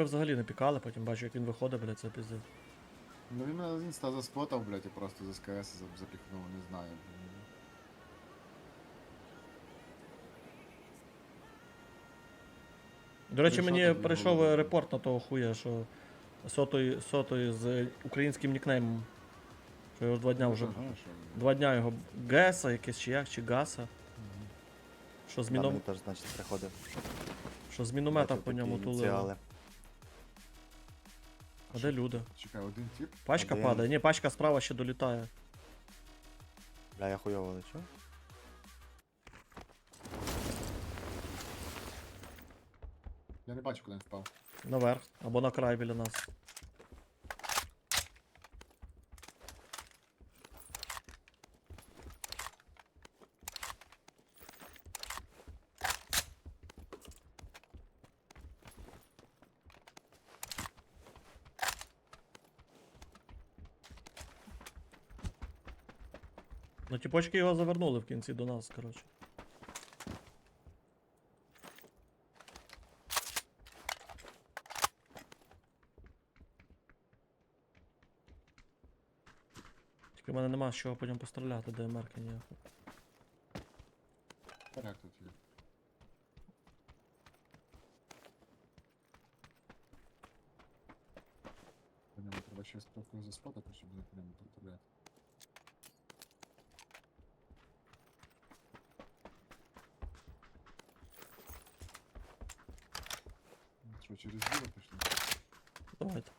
ХП взагалі не пікали, потім бачу, як він виходить, блядь, це піздець. Ну він мене з інста заспотав, блядь, і просто з СКС за- запіхнув, не знаю. До речі, Прийшов мені прийшов репорт на того хуя, що сотої, сотої з українським нікнеймом. Що його два дня вже. Ага, що? Два дня його Геса якесь чи як, чи Гаса. Що з, Там міном... мені теж, значить, приходив. що з міномета Бачив по ньому тулили. ініціали. А де люди? Чекай, один тип. Пачка Один. падає. Ні, пачка справа ще долітає. Бля, я хуйово лечу. Я не бачу, куди він впав. Наверх. Або на край біля нас. Ну, тіпочки його завернули в кінці до нас, коротше. Тільки в мене нема з чого по ньому постріляти, де мерки ніяко. Як тут є? По ньому треба ще трохи заспотати, щоб не по ньому через діло пішли? Давайте.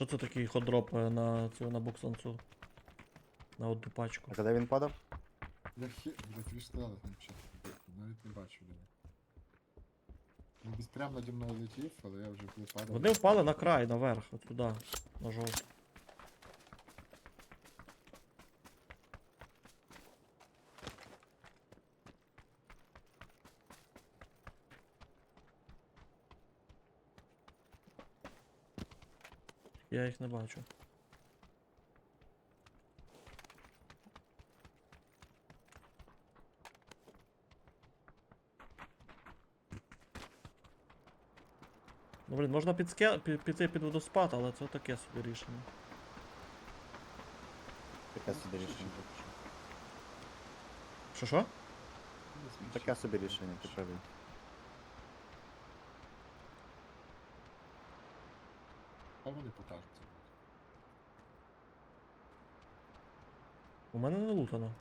Що це такий ходроп е, на цю на буксанцу? На одну пачку. А коли він падав? Я хі... Бля, тобі ж сказали там початку. Бачу, бля. Він десь прямо наді мною летів, але я вже коли. Вони впали на край, наверх, от туди, на жовту. Я їх не бачу. Ну, блін, можна підске... пі- піти під водоспад, але це таке собі рішення. Таке собі рішення. Що що? Таке собі рішення, ти правий. Хай вони покажуть. У мене не лутано.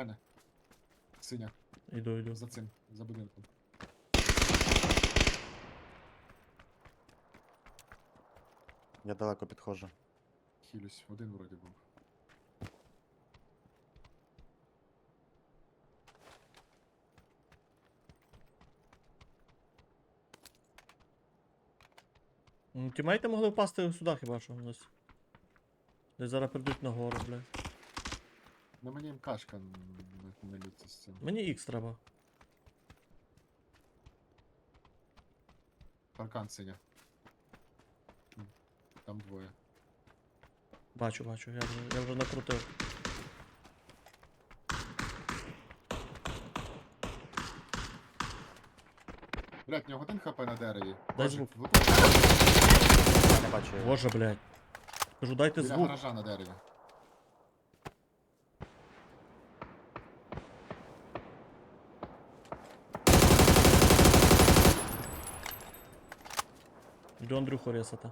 Мене. Синя. Іду, іду. За цим, за будинком. Я далеко підходжу. Хілюсь, один вроді був. М, Тімейти могли впасти сюди хіба що десь. Десь зараз прийдуть на гору, бля. На мені МКшка н- не, не літься з цим. Мені ікс треба. Паркан синя. М, Там двоє. Бачу, бачу, я вже, я вже накрутив. Блять, в нього один хп на дереві. Дай Боже, звук. виходить Я не бачу його. Боже, блядь. Кажу, дайте Біля звук. гаража на дереві. Йду Андрюху ресати.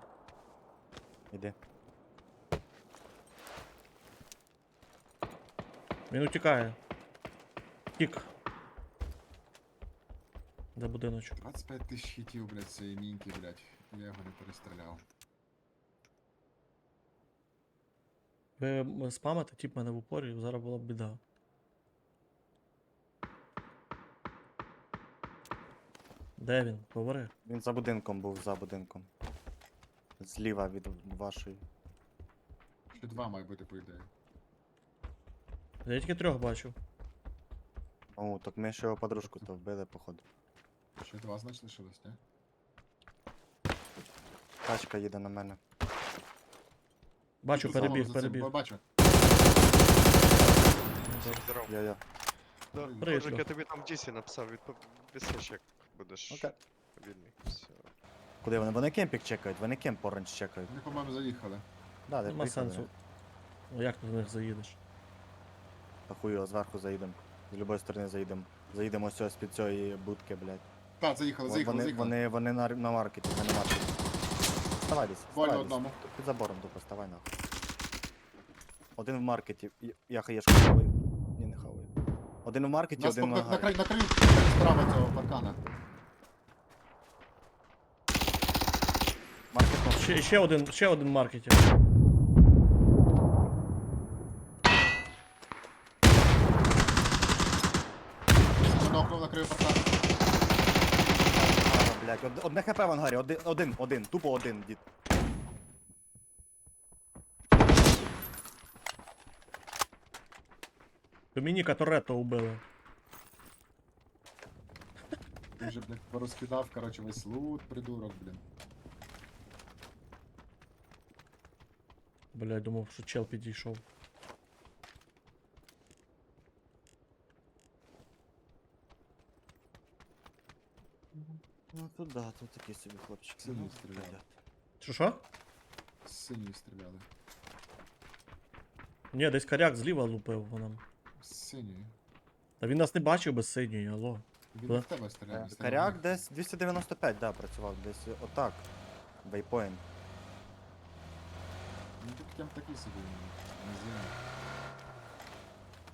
Іди. Він утікає. Тік. За будиночок. 25 тисяч хітів, блять, цієї мінки, блять. Я його не перестріляв. Ви спамите, тип мене в упорі, зараз була б біда. Де він? Говори. Він за будинком був, за будинком. Зліва від вашої. Ще два має бути, по ідеї. Я тільки трьох бачу. О, так ми ще його подружку то вбили, походу. Ще два, значить, лишилось, не? Тачка їде на мене. Бачу, Тут перебіг, за цим, перебіг. ба- Бачу. Здорово. Я-я. Да, Привіт, Коржик, я тобі там Дісі написав, відписаєш, як будеш Окей. вільний. Все. Куди вони? Вони кемпік чекають, вони кемп оранж чекають. Вони, по-моєму, заїхали. Да, де Нема приїхали. сенсу. Ну як ти до них заїдеш? Та хуй його, зверху заїдемо. З любої сторони заїдемо. Заїдемо ось ось під цієї будки, блядь. Так, заїхали, заїхали, Вони, заїхали. вони, вони на, на маркеті, вони на маркеті. Вставай десь. Вставай десь. одному. Під забором тупо, ставай нахуй. Один в маркеті. Я- Я хаєшку хаваю. Ні, не хаваю. Один в маркеті, Нас один на, на на, на краю справа цього паркана. Маркет нос. Ще, ще один, ще один блядь. Од- Одне хп в ангарі, один, один, один, тупо один, дід. Домініка Торетто убили. Ти вже, блядь, порозкидав, короче, весь лут, придурок, блін. Бля, я думав, що чел підійшов. Ну тут да, тут такий собі хлопчик. Сильно Ну, стріляв. блядь. Що що? З синьої стріляли. Ні, десь коряк зліва лупив по нам. З синьої. Та він нас не бачив без синьої, алло. Він Да. в тебе стріляв. Е, стріляв десь 295, да, працював, десь отак. Вейпоінт. Ну тут кем такий собі. Не знаю.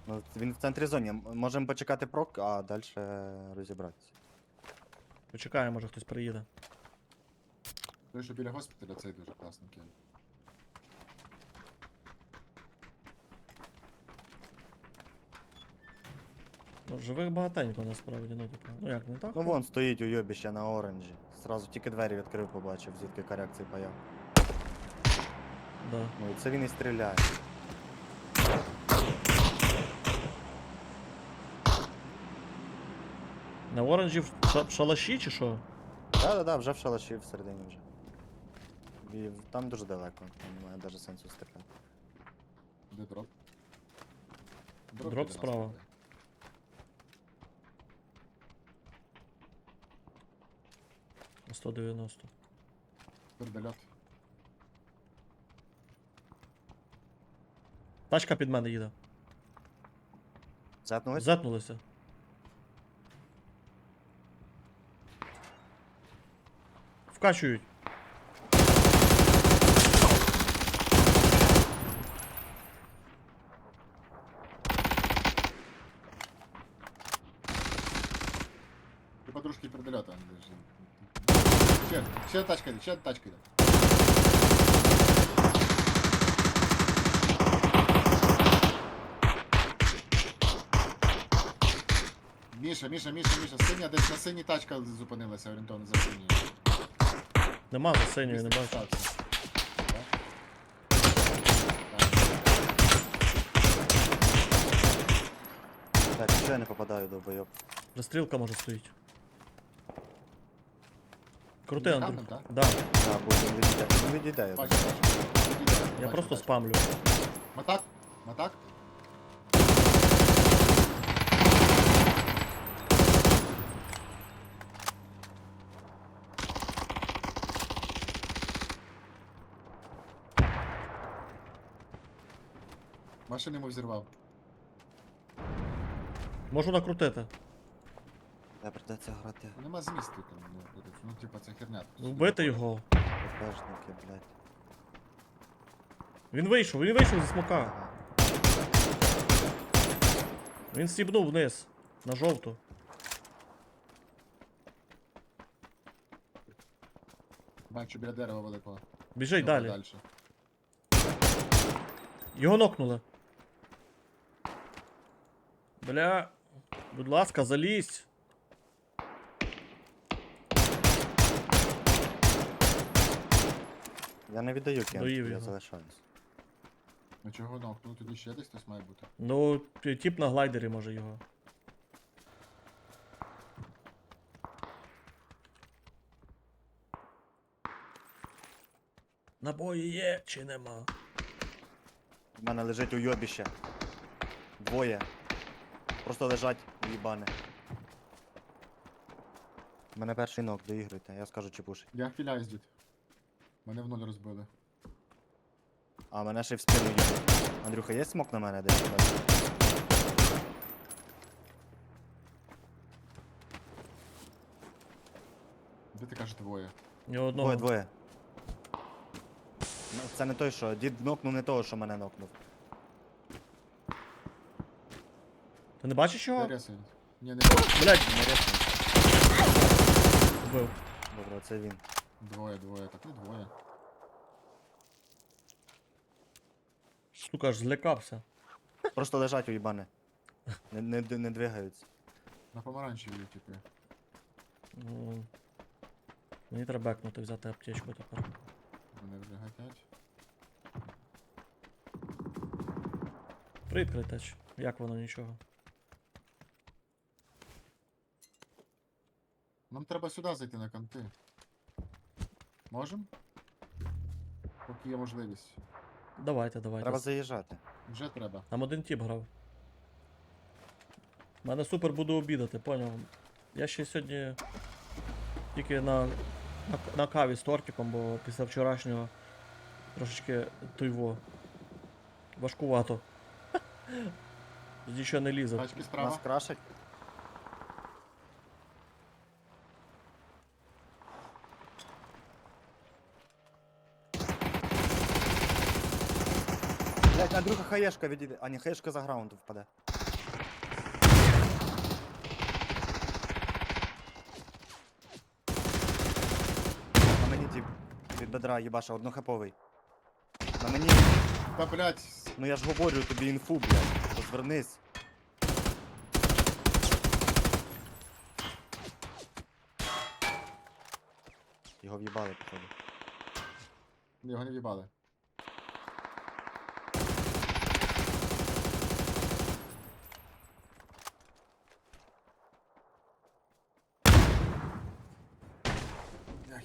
Ну, він в центрі зоні. М- Можемо почекати прок, а далі розібратися. Почекаємо, може хтось приїде. Той, що біля госпіталя, цей дуже класний кем. Ну, живих багатенько насправді, ну типу. Ну як, не так? Ну вон стоїть уйобіще на оранжі. Сразу тільки двері відкрив, побачив, звідки коряк цей паяв. Да. Ну і це він і стріляє. На оранжі в ша- в шалаші чи що? Да-да-да, вже в шалаші всередині вже. І в- там дуже далеко, там немає навіть сенсу стріляти. Де дроп? Дроп біля нас справа. падає. На 190. Вертольот. Тачка під мене їде. Затнулись? Зетнулися. Вкачують. Ти подружки а не держи. Ще, ще тачка йде, ще тачка йде. Міша, Міша, Міша, Міша, синя, десь на синій тачка зупинилася орієнтовно за синьою. Нема за синьою, не бачу. Так. Що я не попадаю до бойоб. Пристрілка може стоїть. Крути, Андрій. камнем, так? Да. Так, бо він відійде. Він відійде, я Бачу, думаю. Відійде, Я бачу, просто бачу. спамлю. Матак? Матак? Машину йому взірвав. Можу накрутити. Я придеться грати. Ну, Нема змісту там, ну, буде. ну типа це херня. Вбити його. ППшники, блядь. Він вийшов, він вийшов зі смока. Ага. Він стібнув вниз. На жовту. Бачу біля дерева великого. Біжить Добре, далі. Його нокнули. Бля. Будь ласка, залізь. Я не віддаю кент, Доїв я його. залишаюсь. Ну чого нокнув, тоді ще десь хтось має бути. Ну, т- тип на глайдері може його. Набої є чи нема? У мене лежить уйобіще. Двоє. Просто лежать, їбане. У мене перший ног, доігруйте, я скажу чи пушить. Я хиляюсь, дід. Мене в нуль розбили. А мене ще й в спину їбуть. Андрюха, є смок на мене десь? Де ти кажеш двоє? Ні одного. Двоє, двоє. Ну, Це не той, що. Дід нокнув не того, що мене нокнув. Ти не бачиш його? Ні, не Блять, Не рясно. вбив. Добре, це він. двоє, двоє, так і двоє. Сука, аж злякався. Просто лежать уїбане. Не, не, д- не двигаються. На помаранчеві типу. Ну, Мені треба бекнути, взяти аптечку тепер. Вони вже гатять. Привіт, критач. Як воно нічого? Нам треба сюди зайти на канти. Можем? Поки є можливість. Давайте, давайте. Треба заїжджати. Вже треба. Там один тіп грав. Мене супер буду обідати, поняв. Я ще сьогодні тільки на, на, на каві з тортиком, бо після вчорашнього трошечки туйво. Важкувато. Нічого не лізе. Тачки Нас крашать. Блять, Андрюха хаєшка відійде. А ні, хаєшка за граунд впаде. На мені тип. Від бедра їбаша, однохаповий. На мені. Та блять, Ну я ж говорю тобі інфу, блядь. Розвернись. Його в'їбали, походу. його не в'їбали.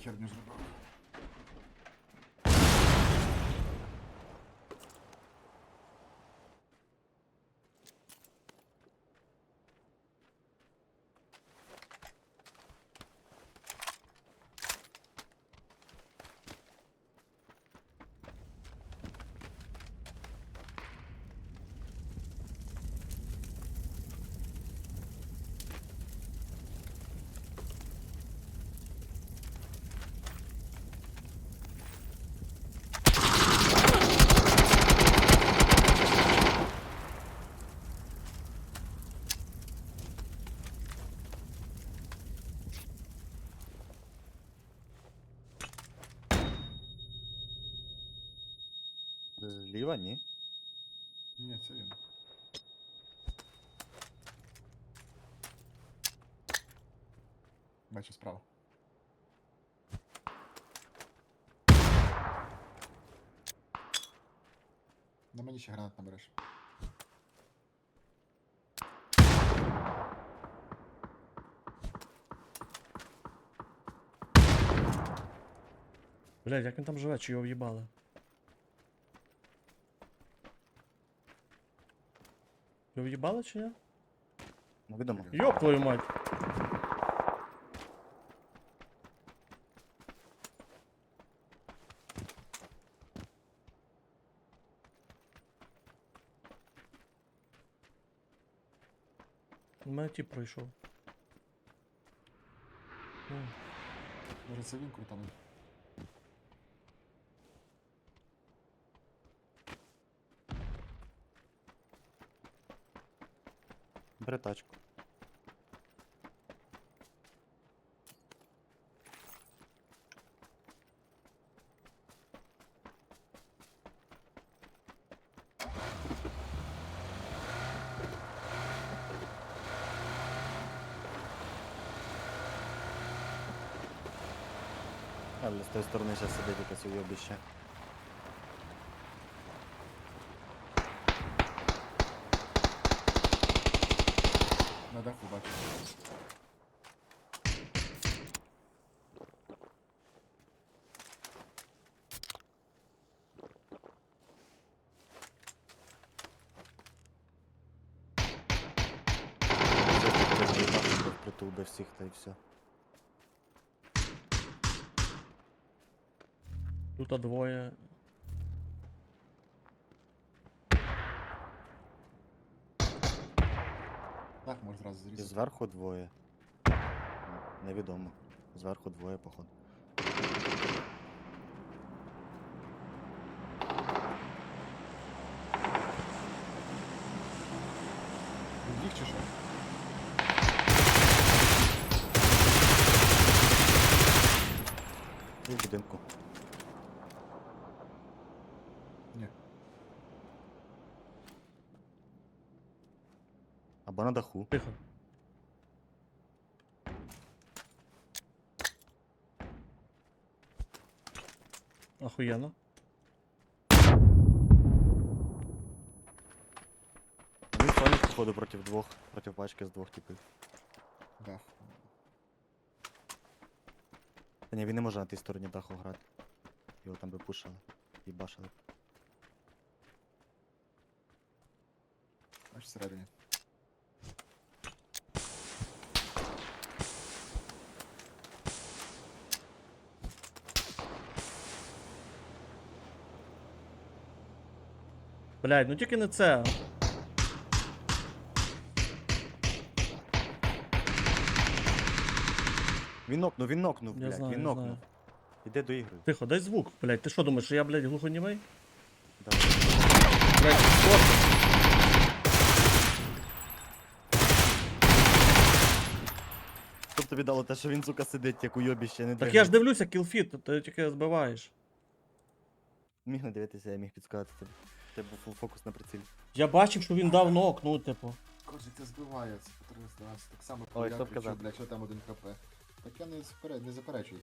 Херню зробив. Зліва, ні. Ні, це він. Бачу справа. На мені ще гранат набереш. Блядь, як він там живе, чи його в'їбали? Його в'їбали чи ні? Ну відомо. Йоп твою мать! У мене тіп пройшов. М, Може це він крутанув. Тачку. Але з тої сторони зараз сидить якесь уйобище. На даху бачу. Притул би всіх та й все. Тут двоє. Так, може зразу І зрізати. зверху двоє. Невідомо. Зверху двоє, походу. Їх чи що? Або на даху. Тихо. Охуєнно. Він Соник, походу, проти двох, проти пачки з двох типів. Дах. Та ні, він не може на тій стороні даху грати. Його там би пушили. І башили. Аж всередині. Блядь, ну тільки не це. Він нокнув, він нокнув, Я блядь, знаю, він я нокнув. знаю. Іде до ігри. Тихо, дай звук, блядь. Ти що думаєш, що я, блядь, глухонімий? Да. Блядь, що? Щоб тобі дало те, що він, сука, сидить, як уйобіще, не Так я ж дивлюся, кілфіт, ти тільки збиваєш. Міг не дивитися, я міг підсказати тобі. Тебе був фокус на прицілі. Я бачив, що він дав нок, ну, типу. Кожик це збиває, це по 320. Так само, Ой, я хто кричу, казав? блядь, що там один хп. Так я не, не заперечую.